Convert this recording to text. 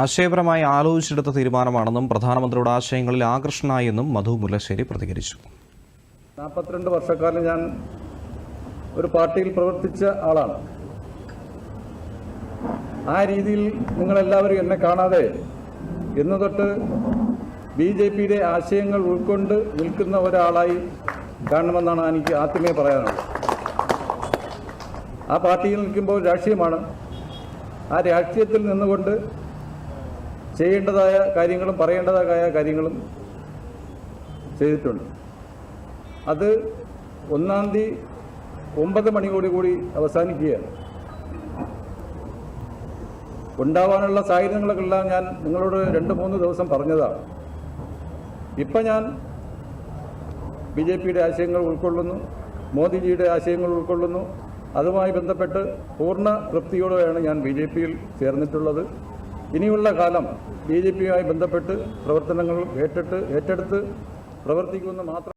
ആശയപരമായി ആലോചിച്ചെടുത്ത തീരുമാനമാണെന്നും പ്രധാനമന്ത്രിയുടെ ആശയങ്ങളിൽ ആകർഷണായെന്നും മധു മുല്ലശ്ശേരി പ്രതികരിച്ചു. നാൽപ്പത്തിരണ്ട് വർഷക്കാലം ഞാൻ ഒരു പാർട്ടിയിൽ പ്രവർത്തിച്ച ആളാണ്. ആ രീതിയിൽ നിങ്ങളെല്ലാവരും എന്നെ കാണാതെ എന്ന് തൊട്ട് ബി ജെ പിയുടെ ആശയങ്ങൾ ഉൾക്കൊണ്ട് നിൽക്കുന്ന ഒരാളായി കാണണമെന്നാണ് എനിക്ക് ആദ്യമേ പറയാനുള്ളത്. ആ പാർട്ടിയിൽ നിൽക്കുമ്പോൾ രാഷ്ട്രീയമാണ്. ആ രാഷ്ട്രീയത്തിൽ നിന്നുകൊണ്ട് ചെയ്യേണ്ടതായ കാര്യങ്ങളും പറയേണ്ടതായ കാര്യങ്ങളും ചെയ്തിട്ടുണ്ട്. അത് ഒന്നാം തീയതി ഒമ്പത് മണിയോട് കൂടി അവസാനിക്കുകയാണ്. ഉണ്ടാവാനുള്ള സാഹചര്യങ്ങളെല്ലാം ഞാൻ നിങ്ങളോട് രണ്ട് മൂന്ന് ദിവസം പറഞ്ഞതാണ്. ഇപ്പം ഞാൻ ബി ജെ പിയുടെ ആശയങ്ങൾ ഉൾക്കൊള്ളുന്നു മോദിജിയുടെ ആശയങ്ങൾ ഉൾക്കൊള്ളുന്നു. അതുമായി ബന്ധപ്പെട്ട് പൂർണ തൃപ്തിയോടെയാണ് ഞാൻ ബി ജെ പിയിൽ ചേർന്നിട്ടുള്ളത്. ഇനിയുള്ള കാലം ബി ജെ പിയുമായി ബന്ധപ്പെട്ട് പ്രവർത്തനങ്ങൾ ഏറ്റെടുത്ത് ഏറ്റെടുത്ത് പ്രവർത്തിക്കുമെന്ന് മാത്രം